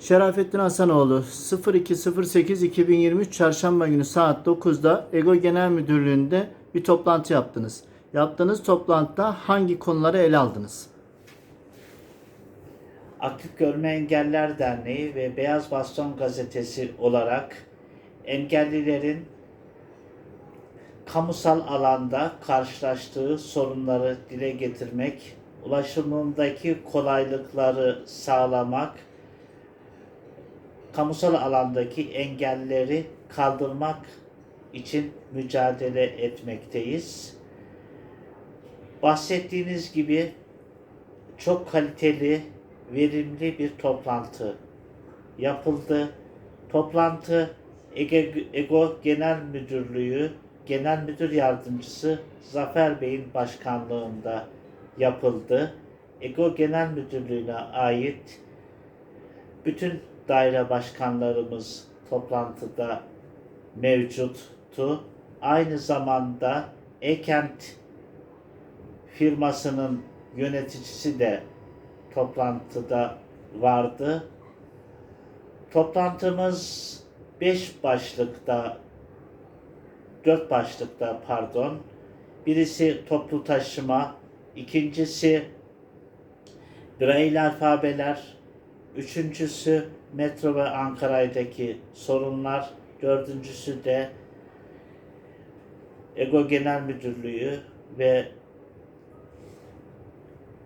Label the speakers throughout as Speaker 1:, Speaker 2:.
Speaker 1: Şerafettin Hasanoğlu 02.08.2023 Çarşamba günü saat 9'da EGO Genel Müdürlüğü'nde bir toplantı yaptınız. Yaptığınız toplantıda hangi konuları ele aldınız?
Speaker 2: Aktif Görme Engeller Derneği ve Beyaz Baston Gazetesi olarak engellilerin kamusal alanda karşılaştığı sorunları dile getirmek, ulaşımındaki kolaylıkları sağlamak, kamusal alandaki engelleri kaldırmak için mücadele etmekteyiz. Bahsettiğiniz gibi çok kaliteli, verimli bir toplantı yapıldı. Toplantı Ege, EGO Genel Müdürlüğü Genel Müdür Yardımcısı Zafer Bey'in başkanlığında yapıldı. EGO Genel Müdürlüğü'ne ait bütün daire başkanlarımız toplantıda mevcuttu. Aynı zamanda Ekent firmasının yöneticisi de toplantıda vardı. Toplantımız 5 başlıkta, 4 başlıkta pardon. Birisi toplu taşıma, ikincisi Braille alfabeler, üçüncüsü metro ve Ankara'daki sorunlar, dördüncüsü de EGO Genel Müdürlüğü ve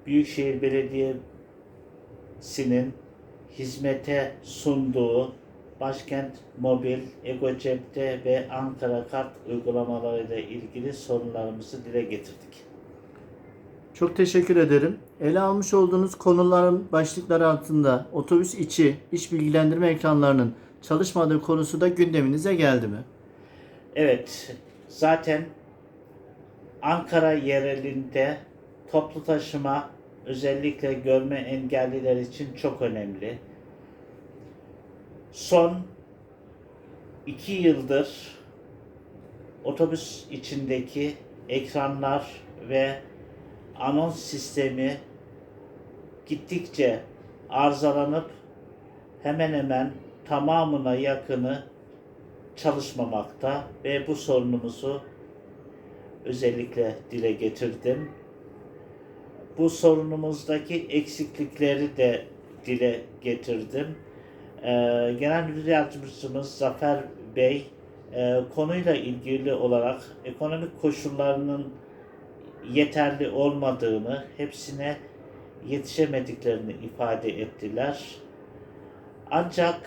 Speaker 2: Büyükşehir Belediyesi'nin hizmete sunduğu Başkent Mobil, Ego Cep'te ve Ankara Kart uygulamalarıyla ilgili sorunlarımızı dile getirdik.
Speaker 1: Çok teşekkür ederim. Ele almış olduğunuz konuların başlıkları altında otobüs içi iş bilgilendirme ekranlarının çalışmadığı konusu da gündeminize geldi mi?
Speaker 2: Evet, zaten Ankara yerelinde toplu taşıma özellikle görme engelliler için çok önemli. Son iki yıldır otobüs içindeki ekranlar ve anons sistemi gittikçe arızalanıp hemen hemen tamamına yakını çalışmamakta ve bu sorunumuzu özellikle dile getirdim. Bu sorunumuzdaki eksiklikleri de dile getirdim. Ee, Genel Müdür Yardımcımız Zafer Bey e, konuyla ilgili olarak ekonomik koşullarının yeterli olmadığını, hepsine yetişemediklerini ifade ettiler. Ancak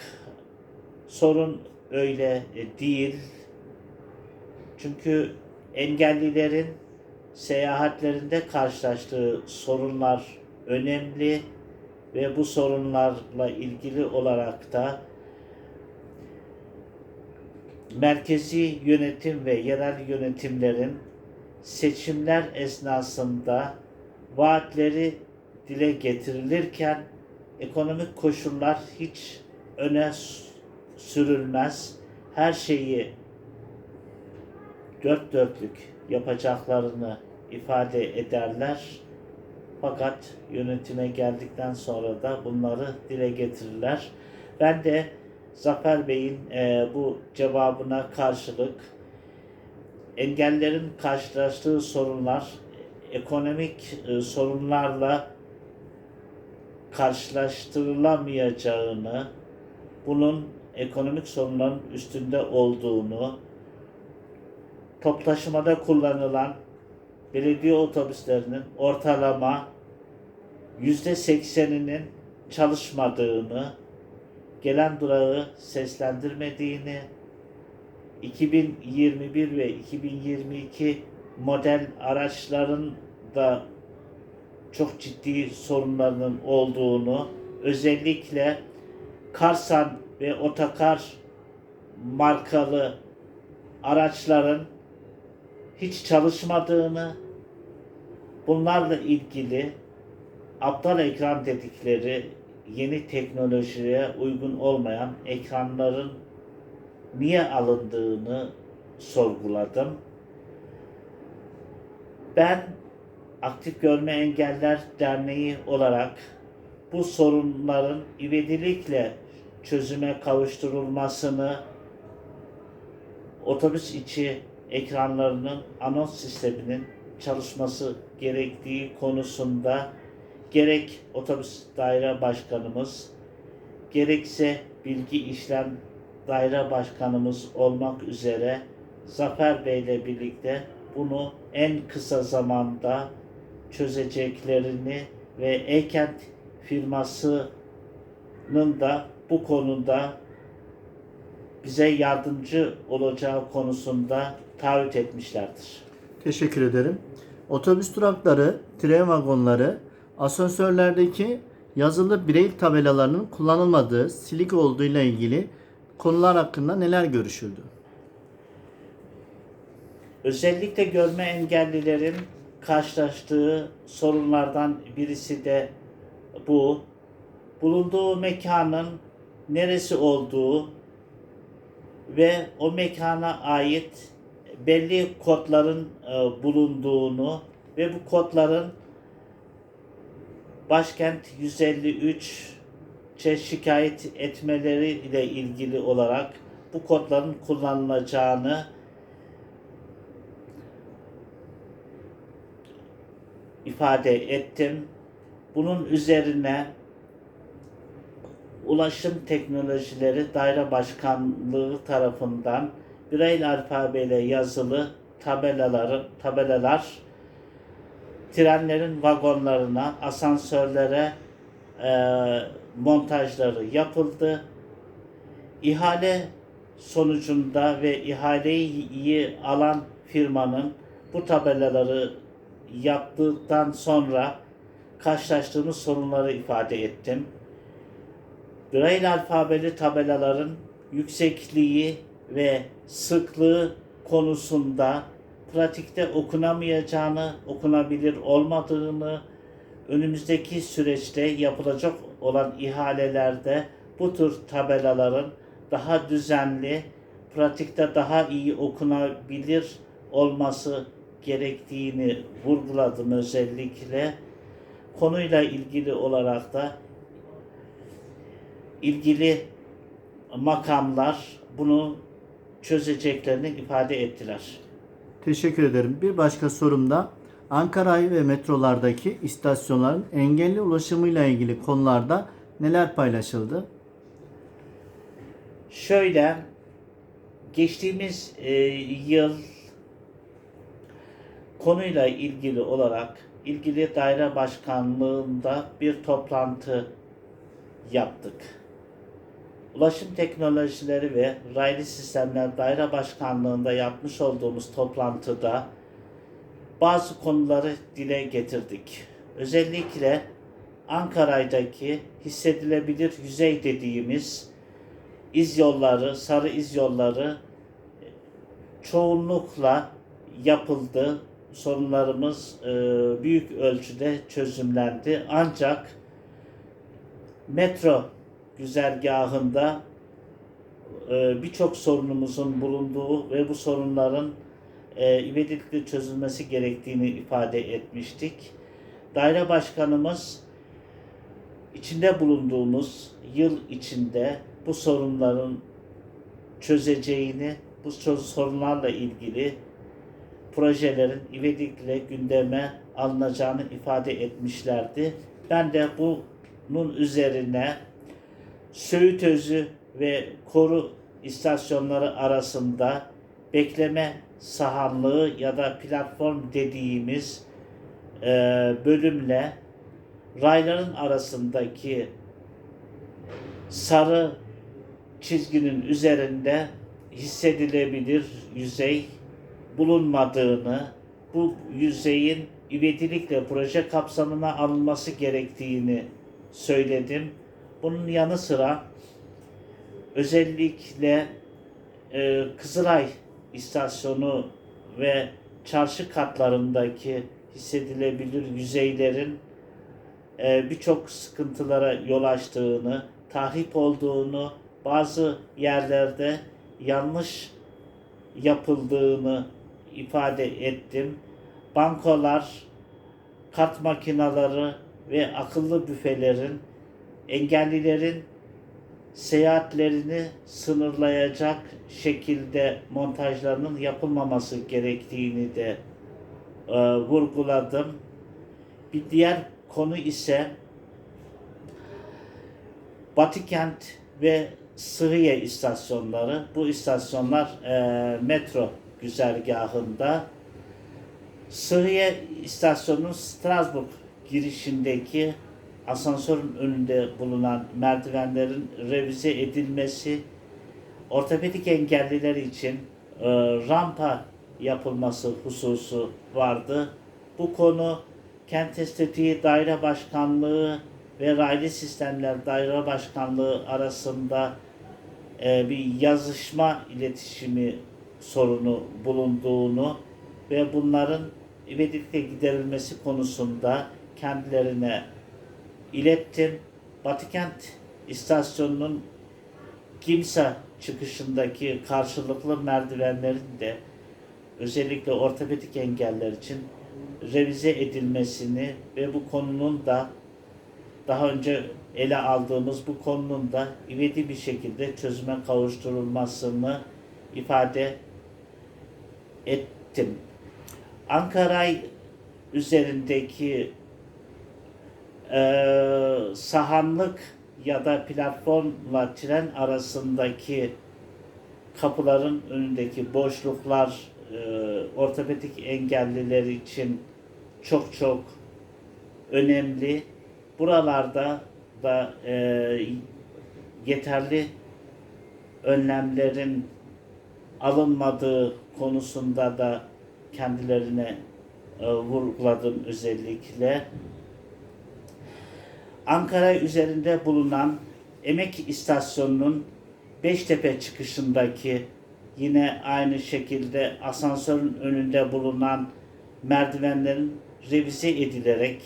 Speaker 2: sorun öyle e, değil. Çünkü engellilerin seyahatlerinde karşılaştığı sorunlar önemli ve bu sorunlarla ilgili olarak da merkezi yönetim ve yerel yönetimlerin seçimler esnasında vaatleri dile getirilirken ekonomik koşullar hiç öne sürülmez. Her şeyi dört dörtlük yapacaklarını ifade ederler. Fakat yönetime geldikten sonra da bunları dile getirirler. Ben de Zafer Bey'in e, bu cevabına karşılık engellerin karşılaştığı sorunlar ekonomik e, sorunlarla karşılaştırılamayacağını, bunun ekonomik sorunların üstünde olduğunu, top taşımada kullanılan belediye otobüslerinin ortalama yüzde sekseninin çalışmadığını, gelen durağı seslendirmediğini, 2021 ve 2022 model araçların da çok ciddi sorunlarının olduğunu, özellikle Karsan ve Otakar markalı araçların hiç çalışmadığını, bunlarla ilgili aptal ekran dedikleri yeni teknolojiye uygun olmayan ekranların niye alındığını sorguladım. Ben Aktif Görme Engeller Derneği olarak bu sorunların ivedilikle çözüme kavuşturulmasını, otobüs içi ekranlarının anons sisteminin çalışması gerektiği konusunda gerek otobüs daire başkanımız gerekse bilgi işlem daire başkanımız olmak üzere Zafer Bey ile birlikte bunu en kısa zamanda çözeceklerini ve Ekent firmasının da bu konuda bize yardımcı olacağı konusunda taahhüt etmişlerdir.
Speaker 1: Teşekkür ederim. Otobüs durakları, tren vagonları, asansörlerdeki yazılı birey tabelalarının kullanılmadığı, silik olduğu ile ilgili konular hakkında neler görüşüldü?
Speaker 2: Özellikle görme engellilerin karşılaştığı sorunlardan birisi de bu. Bulunduğu mekanın neresi olduğu ve o mekana ait belli kodların e, bulunduğunu ve bu kodların Başkent 153 çe şikayet etmeleri ile ilgili olarak bu kodların kullanılacağını ifade ettim. Bunun üzerine Ulaşım Teknolojileri Daire Başkanlığı tarafından Braille alfabeyle yazılı tabelaları, tabelalar trenlerin vagonlarına, asansörlere e, montajları yapıldı. İhale sonucunda ve ihaleyi alan firmanın bu tabelaları yaptıktan sonra karşılaştığımız sorunları ifade ettim. Braille alfabeli tabelaların yüksekliği ve sıklığı konusunda pratikte okunamayacağını, okunabilir olmadığını, önümüzdeki süreçte yapılacak olan ihalelerde bu tür tabelaların daha düzenli, pratikte daha iyi okunabilir olması gerektiğini vurguladım özellikle. Konuyla ilgili olarak da ilgili makamlar bunu çözeceklerini ifade ettiler.
Speaker 1: Teşekkür ederim. Bir başka sorum da Ankara ve metrolardaki istasyonların engelli ulaşımıyla ilgili konularda neler paylaşıldı?
Speaker 2: Şöyle, geçtiğimiz e, yıl konuyla ilgili olarak ilgili daire başkanlığında bir toplantı yaptık. Ulaşım Teknolojileri ve Raylı Sistemler Daire Başkanlığında yapmış olduğumuz toplantıda bazı konuları dile getirdik. Özellikle Ankara'daki hissedilebilir yüzey dediğimiz iz yolları, sarı iz yolları çoğunlukla yapıldı. Sorunlarımız e, büyük ölçüde çözümlendi. Ancak metro güzergahında e, birçok sorunumuzun bulunduğu ve bu sorunların e, ivedilikle çözülmesi gerektiğini ifade etmiştik. Daire başkanımız içinde bulunduğumuz yıl içinde bu sorunların çözeceğini, bu sorunlarla ilgili projelerin ivedilikle gündeme alınacağını ifade etmişlerdi. Ben de bunun üzerine Söğüt Özü ve Koru istasyonları arasında bekleme sahanlığı ya da platform dediğimiz e, bölümle rayların arasındaki sarı çizginin üzerinde hissedilebilir yüzey bulunmadığını, bu yüzeyin ivedilikle proje kapsamına alınması gerektiğini söyledim. Bunun yanı sıra özellikle e, Kızılay istasyonu ve çarşı katlarındaki hissedilebilir yüzeylerin e, birçok sıkıntılara yol açtığını, tahrip olduğunu, bazı yerlerde yanlış yapıldığını ifade ettim. Bankolar, kart makineleri ve akıllı büfelerin engellilerin seyahatlerini sınırlayacak şekilde montajlarının yapılmaması gerektiğini de e, vurguladım. Bir diğer konu ise Batıkent ve Sıhhiye istasyonları. Bu istasyonlar e, metro güzergahında. Sıhhiye istasyonunun Strasbourg girişindeki asansörün önünde bulunan merdivenlerin revize edilmesi, ortopedik engelliler için e, rampa yapılması hususu vardı. Bu konu Kent Estetiği Daire Başkanlığı ve Raylı Sistemler Daire Başkanlığı arasında e, bir yazışma iletişimi sorunu bulunduğunu ve bunların ivedilikle giderilmesi konusunda kendilerine ilettim. Batıkent istasyonunun Kimsa çıkışındaki karşılıklı merdivenlerin de özellikle ortopedik engeller için revize edilmesini ve bu konunun da daha önce ele aldığımız bu konunun da ivedi bir şekilde çözüme kavuşturulmasını ifade ettim. Ankara üzerindeki eee sahanlık ya da platformla tren arasındaki kapıların önündeki boşluklar eee ortopedik engelliler için çok çok önemli. Buralarda da eee, yeterli önlemlerin alınmadığı konusunda da kendilerine e, vurguladım özellikle. Ankara üzerinde bulunan Emek İstasyonu'nun Beştepe çıkışındaki yine aynı şekilde asansörün önünde bulunan merdivenlerin revize edilerek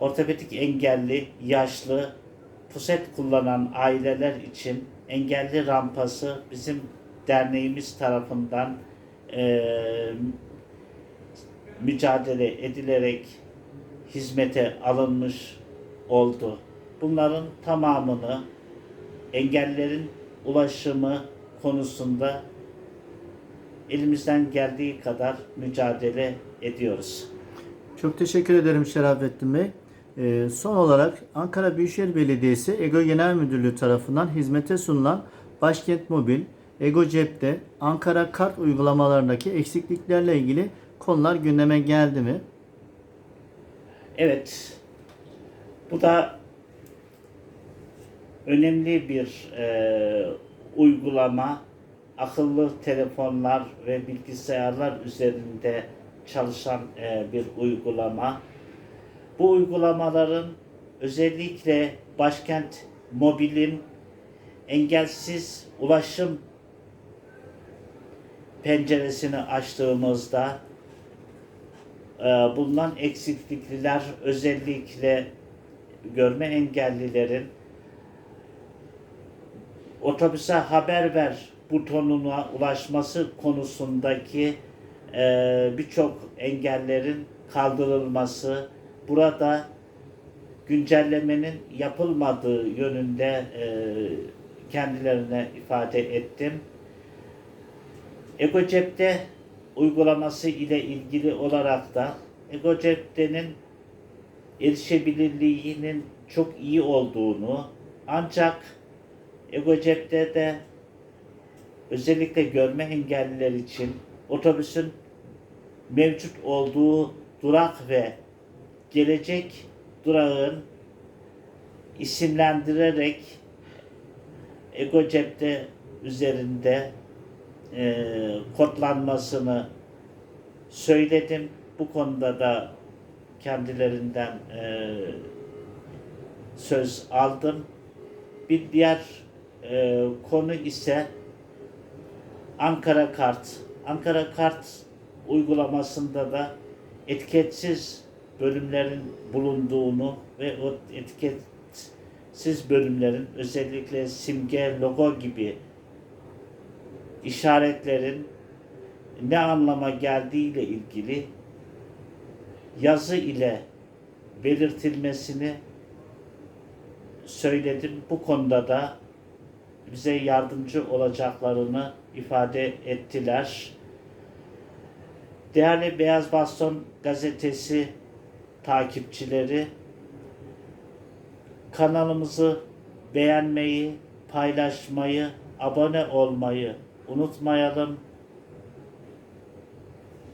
Speaker 2: ortopedik engelli, yaşlı, puset kullanan aileler için engelli rampası bizim derneğimiz tarafından eee, mücadele edilerek hizmete alınmış oldu. Bunların tamamını engellerin ulaşımı konusunda elimizden geldiği kadar mücadele ediyoruz.
Speaker 1: Çok teşekkür ederim Şerafettin Bey. Ee, son olarak Ankara Büyükşehir Belediyesi EGO Genel Müdürlüğü tarafından hizmete sunulan Başkent Mobil, EGO Cep'te Ankara Kart uygulamalarındaki eksikliklerle ilgili konular gündeme geldi mi?
Speaker 2: Evet. Bu da önemli bir e, uygulama. Akıllı telefonlar ve bilgisayarlar üzerinde çalışan e, bir uygulama. Bu uygulamaların özellikle Başkent Mobil'in engelsiz ulaşım penceresini açtığımızda e, bulunan eksiklikler özellikle görme engellilerin otobüse haber ver butonuna ulaşması konusundaki e, birçok engellerin kaldırılması, burada güncellemenin yapılmadığı yönünde e, kendilerine ifade ettim. EgoCep'te uygulaması ile ilgili olarak da EgoCep'tenin erişebilirliğinin çok iyi olduğunu ancak EgoCep'te de özellikle görme engelliler için otobüsün mevcut olduğu durak ve gelecek durağın isimlendirerek EgoCep'te üzerinde e, kodlanmasını söyledim. Bu konuda da kendilerinden e, söz aldım. Bir diğer e, konu ise Ankara Kart. Ankara Kart uygulamasında da etiketsiz bölümlerin bulunduğunu ve o etiketsiz bölümlerin özellikle simge, logo gibi işaretlerin ne anlama geldiğiyle ilgili yazı ile belirtilmesini söyledim. Bu konuda da bize yardımcı olacaklarını ifade ettiler. Değerli Beyaz Baston gazetesi takipçileri kanalımızı beğenmeyi, paylaşmayı, abone olmayı unutmayalım.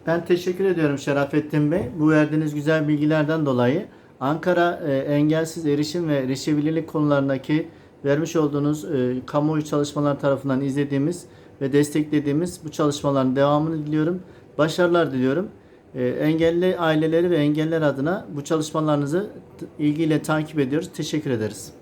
Speaker 1: Ben teşekkür ediyorum Şerafettin Bey. Bu verdiğiniz güzel bilgilerden dolayı Ankara e, engelsiz erişim ve erişebilirlik konularındaki vermiş olduğunuz e, kamuoyu çalışmalar tarafından izlediğimiz ve desteklediğimiz bu çalışmaların devamını diliyorum. Başarılar diliyorum. E, engelli aileleri ve engeller adına bu çalışmalarınızı ilgiyle takip ediyoruz. Teşekkür ederiz.